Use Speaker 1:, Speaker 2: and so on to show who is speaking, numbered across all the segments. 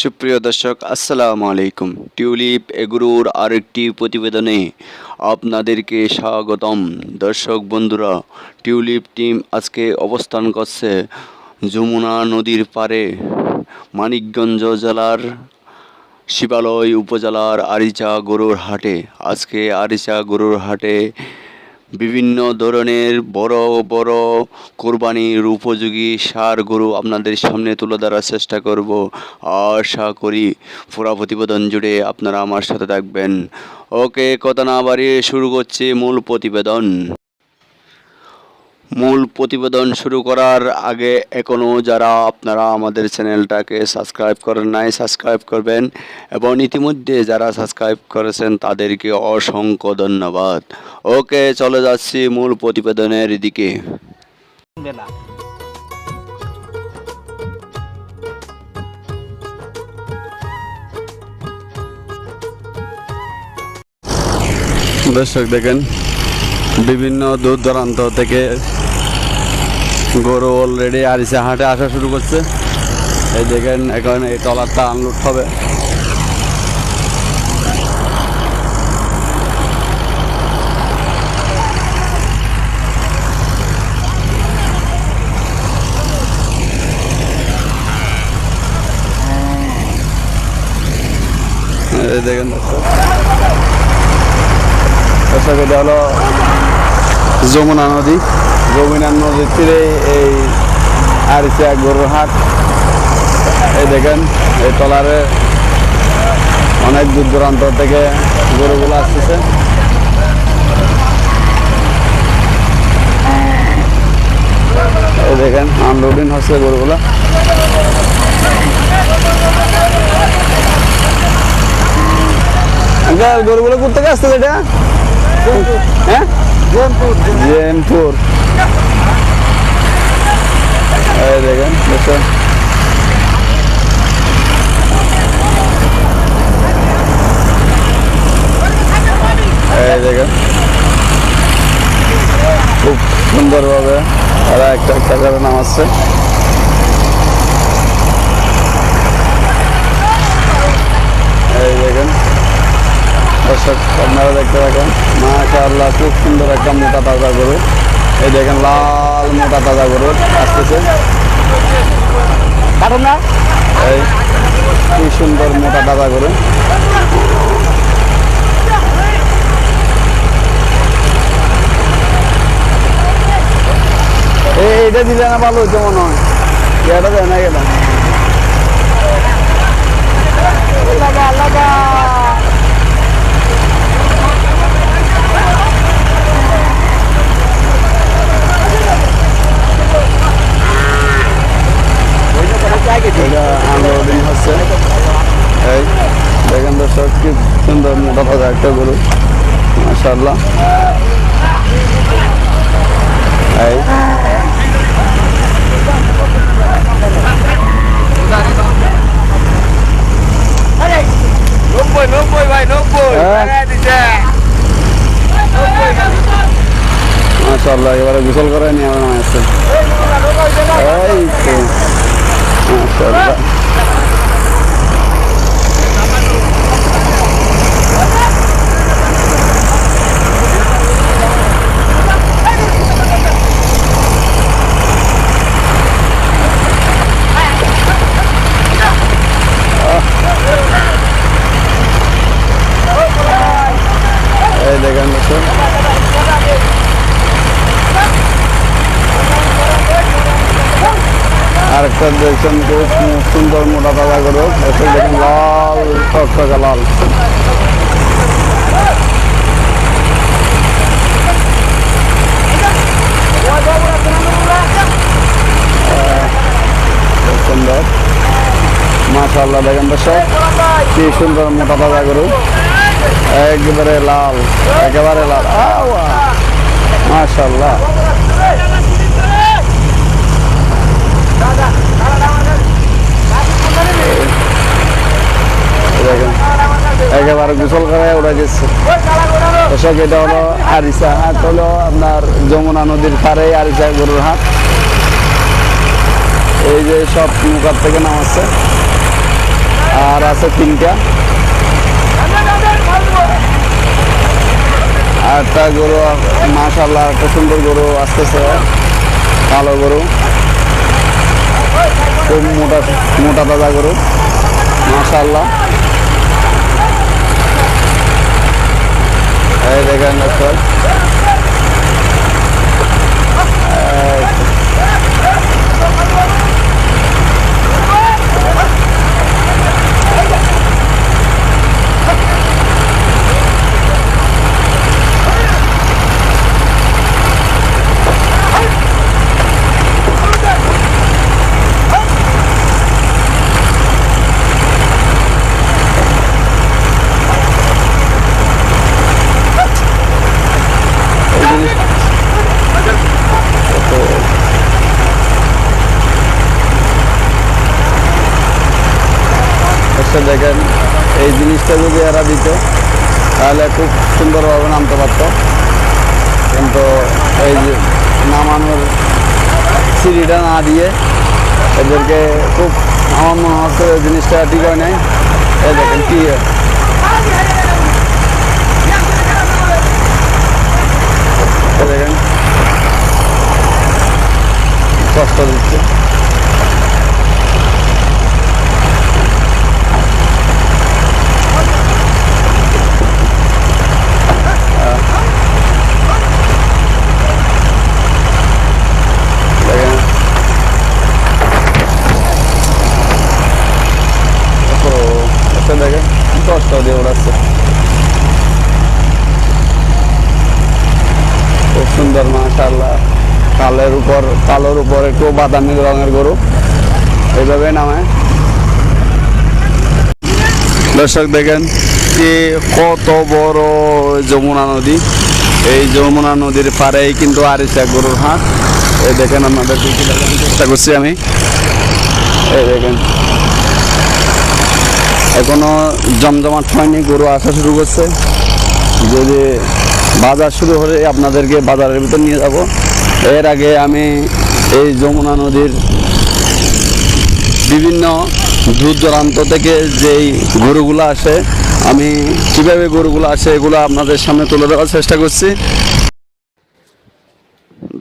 Speaker 1: সুপ্রিয় দর্শক, আসসালামু আলাইকুম। টিউলিপ এগুরুর আরেকটি প্রতিবেদনে আপনাদেরকে স্বাগতম। দর্শক বন্ধুরা, টিউলিপ টিম আজকে অবস্থান করছে যমুনা নদীর পারে মানিকগঞ্জ জেলার শিবালয় উপজেলার আরিচা গরুর হাটে। আজকে আরিচা গরুর হাটে বিভিন্ন ধরনের বড় বড় কোরবানির উপযোগী সার গরু আপনাদের সামনে তুলে ধরার চেষ্টা করব। আশা করি পুরা প্রতিবেদন জুড়ে আপনারা আমার সাথে থাকবেন। ওকে, কথা না বাড়িয়ে শুরু করছি মূল প্রতিবেদন। মূল প্রতিবেদন শুরু করার আগে এখনও যারা আপনারা আমাদের চ্যানেলটাকে সাবস্ক্রাইব করেন নাই, সাবস্ক্রাইব করবেন এবং ইতিমধ্যে যারা সাবস্ক্রাইব করেছেন তাদেরকে অসংখ্য ধন্যবাদ। ওকে, চলে যাচ্ছি মূল প্রতিবেদনের দিকে। দর্শক দেখেন, বিভিন্ন দূর দূরান্ত থেকে গরু অলরেডি আরিসে হাটে আসা শুরু করছে। এই দেখেন, এখন এই ট্রলারটা আনলোড হবে। দেখেন হলো যমুনা নদী। যমুনা নদীর তীরে এই আরিসা গরুর হাট। এই দেখেন এই টলারে অনেক দূর দূরান্ত থেকে গরুগুলো আসতেছে। এই দেখেন আনলোডিং হচ্ছে গরুগুলো। গরুগুলো কোথেকে আসতেছে এটা? হ্যাঁ? জেমপুর। এই দেখেন এই দেখেন। খুব সুন্দরভাবে তারা একটা একটা করে নামাচ্ছে। এই দেখেন। দর্শক, আপনারা দেখতে থাকেন। মাশা আল্লাহ খুব সুন্দর একটা মোটা তাজা গরু। এই দেখেন লাল মোটা তাজা গরু আসতেছে।
Speaker 2: কারণ না।
Speaker 1: এই কি সুন্দর মোটা তাজা গরু। এই এটা দিলে না ভালো হইতো মনে হয়। এটা দেয় না গেলাম
Speaker 2: লাগা লাগা
Speaker 1: এটা আনলোডিং হচ্ছে এই দেখেন দর্শক কি সুন্দর মোটা তাজা একটা গরু মাশাআল্লাহ এই
Speaker 2: নব্বই নব্বই ভাই নব্বই
Speaker 1: হ্যাঁ।
Speaker 2: লাগাই দিছে।
Speaker 1: মাশাআল্লাহ এবারে গোসল করে নিয়ে আমার আসছে। এই তো। মাশাআল্লাহ। দেখেন দর্শক আরেকটা দেখছেন সুন্দর মোটা তাজা গরু। এসে দেখেন লাল টকটকে লাল। সুন্দর। মাশাল্লাহ দেখেন দর্শক, কি সুন্দর মোটা তাজা গরু। একেবারে লাল একেবারে লাল। মাশাল্লাহ একেবারে উড়ে গেছে। হলো হলো আপনার যমুনা নদীর পাড়ে আরিসা গরুর হাট। এই যে সব নৌকার থেকে নামাচ্ছে। আর আছে তিনটা। একটা গরু মাশাল্লাহ একটা সুন্দর গরু আসতেছে কালো গরু। খুব মোটা মোটা তাজা গরু মাশাল্লাহ এই দেখেন দর্শক এই এসে দেখেন এই যদি এরা দিত তাহলে খুব সুন্দরভাবে নামতে পারত। কিন্তু এই যে নামানোর সিঁড়িটা না দিয়ে এদেরকে খুব আমার মনে হচ্ছে জিনিসটা ঠিক হয় নাই। এই দেখেন কি দেখেন। কষ্ট দিচ্ছে দেখেন ও এটা দেখেন কষ্ট দিয়ে উড়াচ্ছে খুব সুন্দর মাশাআল্লাহ কালের উপর উপর একটু বাদামি রঙের গরু। এইভাবে নামায়। দর্শক দেখেন যে কত বড় যমুনা নদী। এই যমুনা নদীর পাড়েই কিন্তু আরিসা গরুর হাট। এই দেখেন দেখানোর চেষ্টা করছি আমি। এই দেখেন। এখনও জমজমাট হয়নি, গরু আসা শুরু করছে। যদি বাজার শুরু হলে আপনাদেরকে বাজারের ভিতর নিয়ে যাব। এর আগে আমি এই যমুনা নদীর বিভিন্ন দূর দূরান্ত থেকে যেই গরুগুলো আসে, আমি কীভাবে গরুগুলো আসে এগুলো আপনাদের সামনে তুলে ধরার চেষ্টা করছি।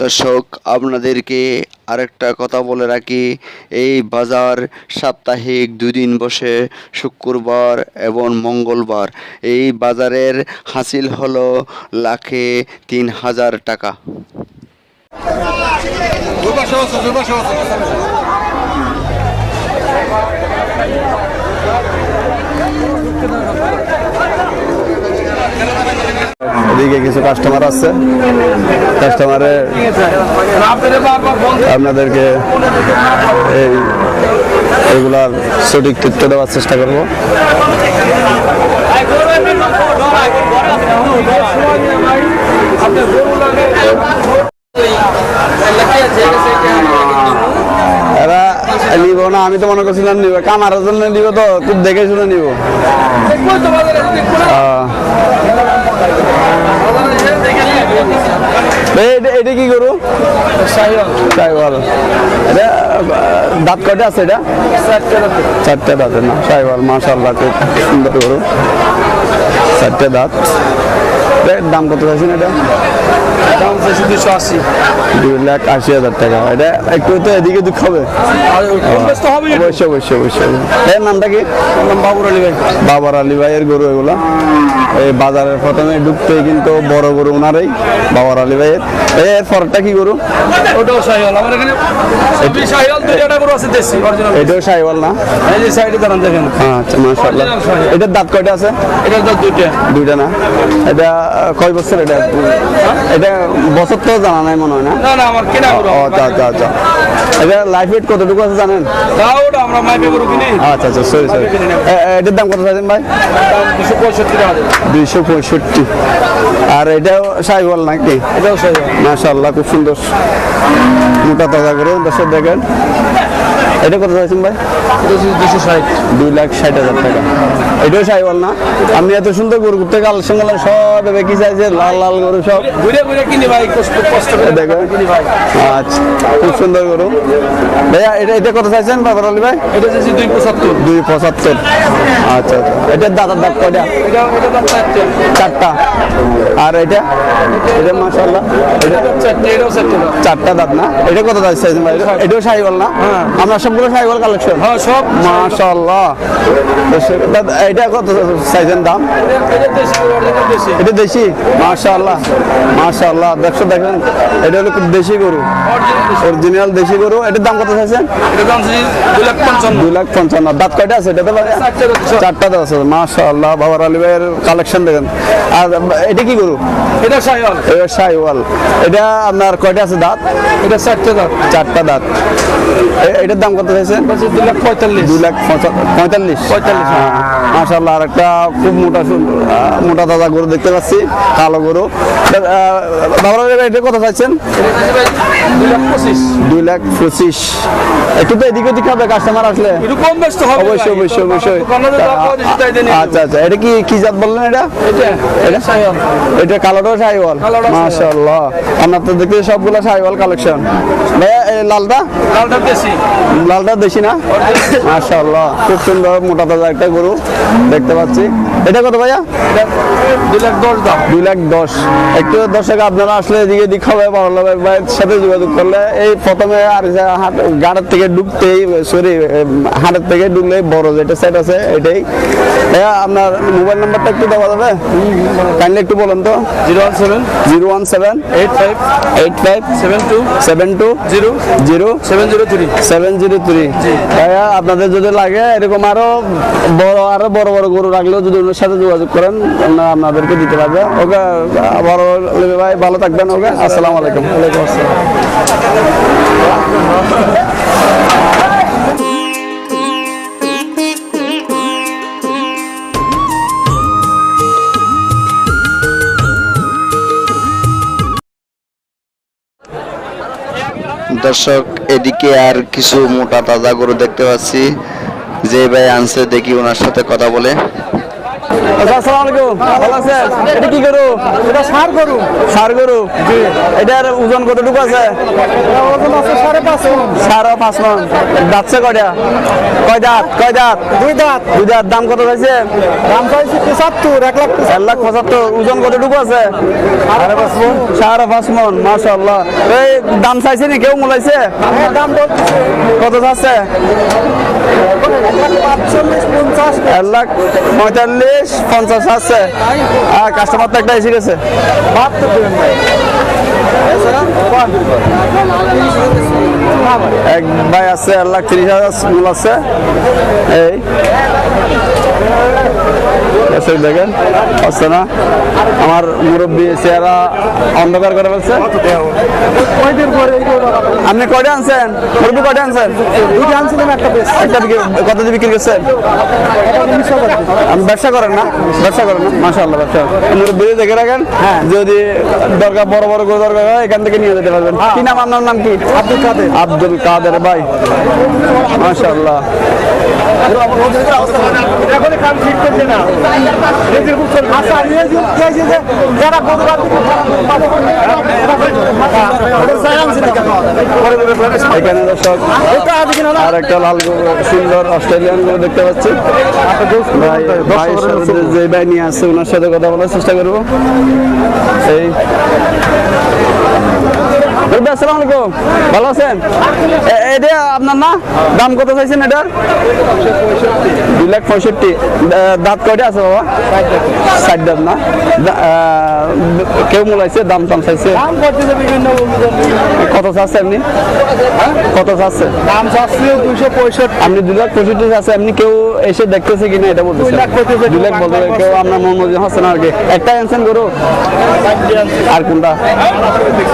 Speaker 2: দর্শক, আপনাদেরকে আরেকটা কথা বলে রাখি, এই বাজার সাপ্তাহিক দুদিন বসে শুক্রবার এবং মঙ্গলবার। এই বাজারের হাসিল হলো লাখে তিন হাজার টাকা।
Speaker 1: এদিকে কিছু কাস্টমার আছে। কাস্টমারে আপনাদেরকে এই এগুলার সঠিক তথ্য দেওয়ার চেষ্টা করব। নিব না, আমি তো মনে করছিলাম নিব। কামারের জন্য নিব তো খুব দেখে শুনে নিব। এটা- কি করু সাইওয়াল। দাঁত কয়টা আছে এটা? চারটে দাঁতের না। সাইওয়াল মাশাল্লাহ খুব সুন্দর গরু। চারটে দাঁত। দাম কত চাইছেন এটা?
Speaker 3: দাম চাইছি দুশো আশি।
Speaker 1: দুই লাখ আশি হাজার টাকা। এটা একটু তো এদিকে দুঃখ হবে। অবশ্যই অবশ্যই অবশ্যই। এর নামটা কি?
Speaker 3: বাবুর আলী ভাই।
Speaker 1: বাবার আলী ভাইয়ের গরু এগুলো। এই বাজারের প্রথমে ঢুকতেই কিন্তু বড় গরু ওনারই বাবার আলী ভাইয়ের। এর পরটা কি গরু?
Speaker 3: ওটাও শাহিওয়াল। আমার এখানে শাহিওয়াল দুইটা আছে দেশি
Speaker 1: এটাও না?
Speaker 3: এই যে সাইডে দাঁড়ান দেখেন।
Speaker 1: আচ্ছা মাশাআল্লাহ। এটার দাঁত কয়টা আছে?
Speaker 3: এটা তো দুইটা।
Speaker 1: দুইটা না? এটা কয় বছর এটা? এটা বছর তো জানা নাই মনে হয় না?
Speaker 3: না না আমার কেনা
Speaker 1: আচ্ছা আচ্ছা আচ্ছা। এটা লাইফ ওয়েট কতটুকু আছে জানেন?
Speaker 3: তাও আমরা মাইপে গরু কিনি
Speaker 1: আচ্ছা আচ্ছা সরি সরি এটার দাম কত চাইছেন ভাই?
Speaker 3: দুশো পঁয়ষট্টি টাকা
Speaker 1: দুইশো পঁয়ষট্টি। আর এটাও সাইওয়াল নাকি?
Speaker 3: এটাও শাহিওয়াল
Speaker 1: মাশাআল্লাহ খুব সুন্দর। মোটা তাজা করে। দর্শক দেখেন। এটা কত চাইছেন ভাই?
Speaker 3: দুশো ষাট।
Speaker 1: দুই লাখ ষাট হাজার টাকা। এটাও সাইওয়াল না? আপনি এত সুন্দর গরু করতে কালেকশন করলেন সব এবার কি চাইছে লাল লাল গরু সব।
Speaker 3: ঘুরে ঘুরে কিনি ভাই কষ্ট কষ্ট করে
Speaker 1: দেখো। আচ্ছা খুব সুন্দর গরু। ভাইয়া এটা এটা কত চাইছেন বাবার আলী ভাই?
Speaker 3: এটা হচ্ছে দুই পঁচাত্তর।
Speaker 1: দুই পঁচাত্তর। আচ্ছা আচ্ছা। এটার দাদার দাঁত কয়টা?
Speaker 3: চারটে।
Speaker 1: আর এটা? এটা
Speaker 3: চারটা
Speaker 1: দাঁত। না? এটা কত চাইছেন ভাই? এটাও সাইওয়াল না?
Speaker 3: হ্যাঁ।
Speaker 1: আমরা সবগুলো সাইওয়াল কালেকশন
Speaker 3: হ্যাঁ সব
Speaker 1: তা- এটা কত চাইছেন দাম?
Speaker 3: এটা দেশি
Speaker 1: মাশাল্লাহ মাশাল্লাহ দেখছ দেখেন এটা হলো খুব দেশি গরু। অরিজিনাল দেশি। গরু। এটার দাম কত চাইছেন?
Speaker 3: এটা দাম দুই লাখ পঞ্চান্ন।
Speaker 1: দুই লাখ পঞ্চান্ন। দাঁত কয়টা আছে? এটা তো?
Speaker 3: চারটে দাঁত
Speaker 1: আছে মাশাল্লাহ বাবার আলী ভাইয়ের কালেকশন দেখেন। আর এটা কি গরু?
Speaker 3: এটা সাইওয়াল।
Speaker 1: এটা শাহিওয়াল এটা আপনার কয়টা আছে দাঁত?
Speaker 3: এটা চারটে দাঁত।
Speaker 1: চারটা দাঁত। এটার দাম কত চাইছেন
Speaker 3: হচ্ছে দুই লাখ পঁয়তাল্লিশ।
Speaker 1: দুই লাখ পঁয়তাল্লিশ।
Speaker 3: পঁয়তাল্লিশ।
Speaker 1: হ্যাঁ। আর একটা খুব মোটা মোটা গরু দেখতে পাচ্ছি কালো গরু। বাবার এটা কত চাইছেন?
Speaker 3: দুই লাখ পঁচিশ।
Speaker 1: একটু তো এদিক ওদিক হবে কাস্টমার আসলে। অবশ্যই অবশ্যই অবশ্যই। আচ্ছা আচ্ছা। এটা কি কি জাত বললেন এটা?
Speaker 3: এটা এটা সাইওয়াল।
Speaker 1: মাশাআল্লাহ। আপনার তো দেখতে সবগুলো শাহিওয়াল কালেকশন। ভাইয়া লালটা?
Speaker 3: লালটা দেশি।
Speaker 1: লালটা দেশি না? মাশাআল্লাহ খুব সুন্দর মোটা তাজা একটা গরু দেখতে পাচ্ছি। এটা কত ভাইয়া?
Speaker 3: দুই লাখ দশ দাম।
Speaker 1: দুই লাখ দশ। একটু দর্শক আপনারা আসলে এদিকে এদিক হবে ভালো ভাইয়ের সাথে যোগাযোগ করলে এই প্রথমে আর গাড়ের থেকে ঢুকতেই সরি হাটের থেকে ঢুকলেই বড় যেটা সেট আছে এটাই। ভাইয়া আপনার মোবাইল নাম্বারটা একটু দেওয়া যাবে? কাইন্ডলি একটু বলেন তো।
Speaker 3: Zero one seven.
Speaker 1: Zero one seven.
Speaker 3: Eight five.
Speaker 1: Eight five.
Speaker 3: Seven two.
Speaker 1: Seven two.
Speaker 3: Zero.
Speaker 1: Zero.
Speaker 3: Seven zero three.
Speaker 1: Seven zero ভাইয়া আপনাদের যদি লাগে এরকম আরও বড় আরও বড় বড় গরু রাখলেও যদি ওনার সাথে যোগাযোগ করেন ওনারা আপনাদেরকে দিতে পারবে। ওকে বড় ভাই ভালো থাকবেন ওকে? আসসালামু আলাইকুম। ওয়ালাইকুম আসসালাম।
Speaker 2: দর্শক, এদিকে আর কিছু মোটা তাজা গরু দেখতে পাচ্ছি। যে ভাই আনছে, দেখি ওনার সাথে কথা বলে।
Speaker 1: আসসালামু আলাইকুম। ভালো আছেন? এটা কি গরু?
Speaker 3: এটা সার গরু।
Speaker 1: সার গরু? এটার ওজন কতটুকু আছে?
Speaker 3: ওজন আছে সাড়ে পাঁচ
Speaker 1: সাড়ে পাঁচ মন। দাঁতছে কয়টা? কয় দাঁত? কয় দাঁত?
Speaker 3: দুই দাঁত।
Speaker 1: দুই দাঁত। দাম কত হয়েছে
Speaker 3: দাম চাইছে পঁচাত্তর এক লাখ
Speaker 1: এক লাখ পঁচাত্তর। ওজন কতটুকু আছে? সাড়ে পাঁচ মন। সাড়ে পাঁচ মন মাশাল্লাহ এই দাম চাইছে নি? কেউ মোলাইছে?
Speaker 3: দাম বলতেছে।
Speaker 1: কত চাচ্ছে এক লাখ পঁয়তাল্লিশ। পঞ্চাশ আছে। আর কাস্টমার তো একটা এসে গেছে এক ভাই আছে এক লাখ তিরিশ হাজার মূল আছে। এই। দর্শক দেখেন আসছে না? আমার মুরব্বী চেহারা অন্ধকার করে ফেলছে। আপনি কয়টা আনছেন? মুরব্বী কয়টা আনছেন?
Speaker 3: একটা
Speaker 1: কত দিয়ে বিক্রি করছেন? আপনি ব্যবসা করেন না? ব্যবসা করেন না? মাসা আল্লাহ ব্যবসা মুরব্বী দেখে রাখেন।
Speaker 3: হ্যাঁ।
Speaker 1: যদি দরকার বড় বড় গরু দরকার হয় এখান থেকে নিয়ে যেতে পারবেন। কি নাম? আপনার নাম কি?
Speaker 3: আব্দুল কাদের।
Speaker 1: আব্দুল কাদের ভাই। মাশাআল্লাহ। এখানে দর্শক আর একটা লাল সুন্দর অস্ট্রেলিয়ান দেখতে পাচ্ছি। ভাই যে- ভাই নিয়ে আসছে ওনার সাথে কথা বলার চেষ্টা করব। বলবে, আসসালামু আলাইকুম। ভালো আছেন? এটা আপনার না? দাম কত চাইছেন এটার? দুই লাখ পঁয়ষট্টি। দাঁত কয়টা আছে বাবা? ষাট দাঁত না? কেউ মোলাইছে? দাম টাম চাইছে? কত চাচ্ছে আপনি? কত চাচ্ছে?
Speaker 3: দাম চাচ্ছে দুইশো পঁয়ষট্টি।
Speaker 1: আপনি দুই লাখ পঁয়ষট্টি আছে আপনি কেউ এসে দেখতেছে কিনা এটা বলতেছে?
Speaker 3: দুই লাখ
Speaker 1: বলতে কেউ আপনার মন মধ্যে হচ্ছে না আর কি? একটা আনছেন গরু? আর কোনটা?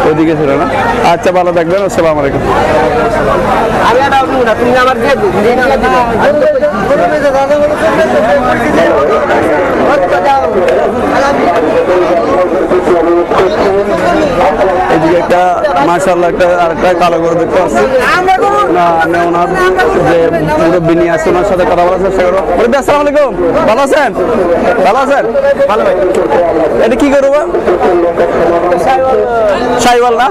Speaker 1: ওইদিকে ছিল না? আচ্ছা ভালো থাকবেন, আসসালামু আলাইকুম। আমি ওনার সাথে কথা আসসালামু আলাইকুম। ভালো আছেন? এটা কি করব সাইওয়াল না?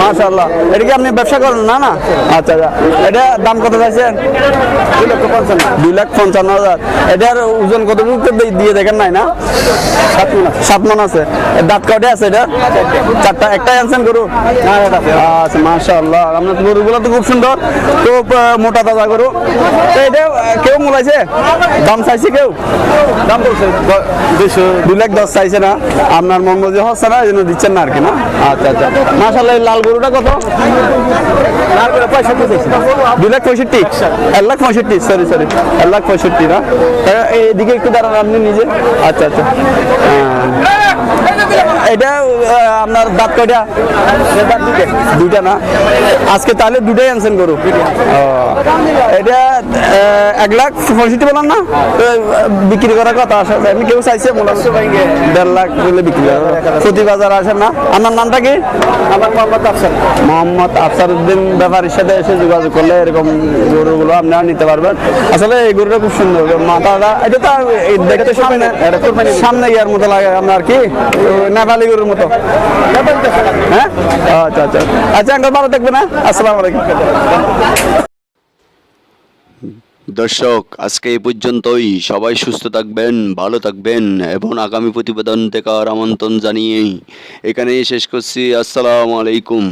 Speaker 1: মাশাআল্লাহ। এটা কি আপনি ব্যবসা করেন? না না? আচ্ছা আচ্ছা। এটা দাম কত চাইছেন? দুই লাখ পঞ্চান্ন হাজার। এটার ওজন কতটুকু দিয়ে- দেখেন নাই না? সাত মন মন আছে। দাঁত আছে এটা? চারটা। আনছেন গরু? আচ্ছা মাশাআল্লাহ। আপনার গরুগুলো তো খুব সুন্দর। খুব মোটা তাজা গরু। তো এটা কেউ মোলাইছে? দাম চাইছে কেউ? দাম বলছে। দুশো দুই লাখ দশ চাইছে না। আপনার মন মজি হচ্ছে না এই জন্য দিচ্ছেন না আর কি না? আচ্ছা আচ্ছা। মাশাআল্লাহ এই লাল গরুটা কত? দুই লাখ পঁয়ষট্টি? এক লাখ পঁয়ষট্টি সরি সরি এক লাখ পঁয়ষট্টি না? এইদিকে একটু দাঁড়ান আপনি নিজে। আচ্ছা আচ্ছা। এটা আপনার দাঁত কয়টা? দুইটা না? আজকে তাহলে দুটাই আনছেন গরু। এটা এক লাখ পঁয়ষট্টি বললাম না? বিক্রি করার কথা আসা এমনি কেউ চাইছে দেড় লাখ বলে বিক্রি করে। প্রতি বাজার আসেন না? আপনার নামটা কি? আমার মোহাম্মদ আফসার। মোহাম্মদ আফসার উদ্দিন ব্যাপারীর সাথে এসে যোগাযোগ করলে এরকম গরুগুলো আপনারা নিতে পারবেন। আসলে এই গরুটা খুব সুন্দর। মাথাটা এটা তো দেখতে সামনে সামনে ইয়ার মতো লাগে আপনার কি? নেপালি গরুর মতো। হ্যাঁ? আচ্ছা আচ্ছা। আচ্ছা আঙ্কল, ভালো দেখবে না আসসালামু আলাইকুম।
Speaker 2: দর্শক, আজকে এই পর্যন্তই। সবাই সুস্থ থাকবেন, ভালো থাকবেন এবং আগামী প্রতিবেদন থেকে আর আমন্ত্রণ জানিয়েই এখানেই শেষ করছি। আসসালামু আলাইকুম।